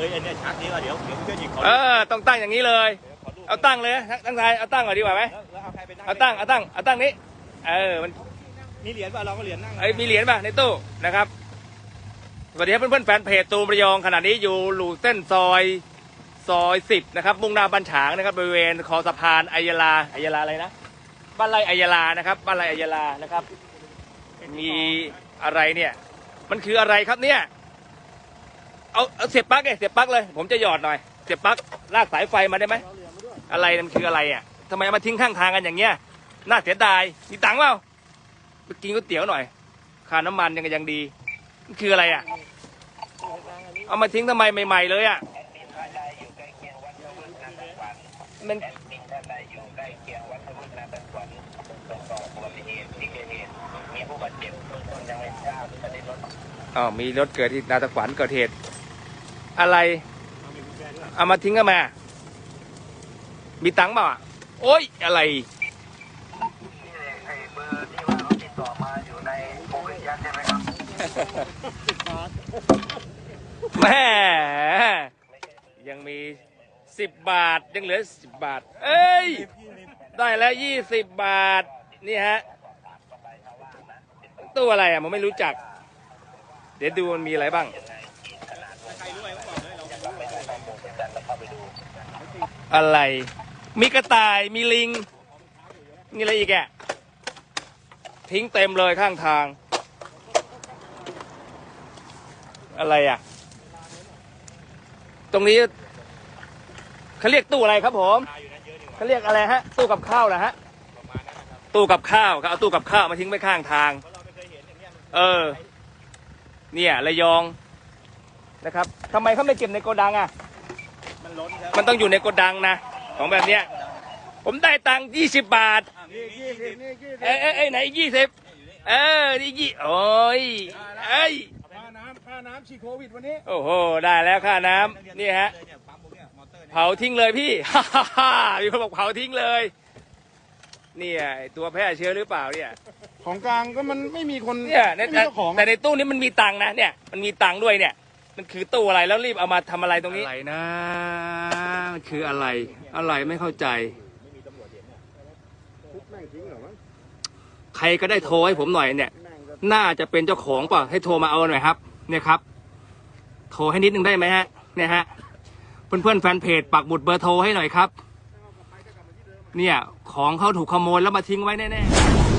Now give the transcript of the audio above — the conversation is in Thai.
อ้ยอันเนี้ยชักนี้ว่าเดี๋ยวเดี๋ยวเพื่อนหญิงขอเออต้องตั้งอย่างนี้เลยขอรูปเอาตั้งเลยตั้งทายเอาตั้งก่อนดีกว่าไหมแล้วแล้วเอาใครไปนั่งเอาตั้งเอาตั้งเอาตั้งนี้เออมันมีเหรียญป่ะเราก็เหรียญนั่งไอ้ยมีเหรียญป่ะในตู้นะครับสวัสดีครับเพื่อนๆแฟนเพจตูมระยองขณะนี้อยู่หลู่เส้นซอยซอยสิบนะครับมุ่งหน้าบ้านฉางนะครับบริเวณคอสะพานอัยยาลาอัยยาลาอะไรนะบ้านไร่อัยยาลานะครับบ้านไร่อัยยาลานะครับ มีอะไรเนี่ย มันคืออะไรครับเนี่ย เอาเอาเสียบปลั๊กเลยเสียบปลั๊กเลย ผมจะหยอดหน่อย เสียบปลั๊กลากสายไฟมาได้ไหม อะไรมันคืออะไรอะทำไมเอามาทิ้งข้างทางกันอย่างเงี้ย น่าเสียดาย มีตังค์เปล่าไปกินก๋วยเตี๋ยวหน่อย ค่าน้ำมันยังยังดี มันคืออะไรอะ เอามาทิ้งทำไมใหม่ ๆ เลยอะ มันอ๋อมีรถเกิดที่นาตะขวัญเกิดเหตุ อะไร เอามาทิ้งกันมา มีตังค์เปล่าโอ๊ยอะไรแกรมยันใช่ไหมครับแม่ยังมีสิบบาทยังเหลือสิบบาท เอ้ย ได้แล้วยี่สิบบาท นี่ฮะตู้อะไรอะผมไม่รู้จัก เดี๋ยวดูมันมีอะไรบ้าง ใครรู้ไอ้ก็บอกเลยเรารู้ อะไร มีกระต่ายมีลิง มีอะไรอีกอ่ทิ้งเต็มเลยข้างทาง อะไรอะ ตรงนี้เขาเรียกตู้อะไรครับผมเขาเรียกอะไรฮะ ตู้กับข้าวนะฮะประมาณนั้นนะตู้กับข้าวเขาเอาตู้กับข้าวมาทิ้งไว้ข้างทาง เอย่างเงี้ยมันเออเนี่ยระยองนะครับทำไมเขาไม่เก็บในโกดังอะ มันล้นครับมันต้องอยู่ในโกดังนะ ของแบบเนี้ย ผมได้ตังค์ยี่สิบบาท นี่ยี่สิบนี่ยี่สิบเอ้ยเอ้ยเอ้ยไหนยี่สิบเออนี่ยี่โอ้ยเอ้ยค่าน้ำค่าน้ำฉีดโควิดวันนี้ โอ้โห ได้แล้วค่าน้ำนี่ฮะเลยเนี่ยปั๊มพวกเนี้ยมอเตอร์เนี่ยเผาทิ้งเลยพี่ฮ่าฮ่าฮ่ามีคนบอกเผาทิ้งเลยเนี่ยไอ้ตัวแพร่เชื้อหรือเปล่าเนี่ยของกลางก็มันไม่มีคนเนี่ยในไม่มีเจ้าของแต่ในตู้นี้มันมีตังค์นะเนี่ยมันมีตังค์ด้วยเนี่ย มันคือตู้อะไรแล้วรีบเอามาทำอะไรตรงนี้ อะไรนะมันคืออะไร อะไรไม่เข้าใจ ใครก็ได้โทรให้ผมหน่อยเนี่ย น่าจะเป็นเจ้าของเปล่ะให้โทรมาเอาหน่อยครับ เนี่ยครับ โทรให้นิดนึงได้ไหมฮะ เนี่ยฮะ เพื่อนๆแฟนเพจปักหมุดเบอร์โทรให้หน่อยครับ เนี่ย ของเขาถูกขโมยแล้วมาทิ้งไว้แน่ๆ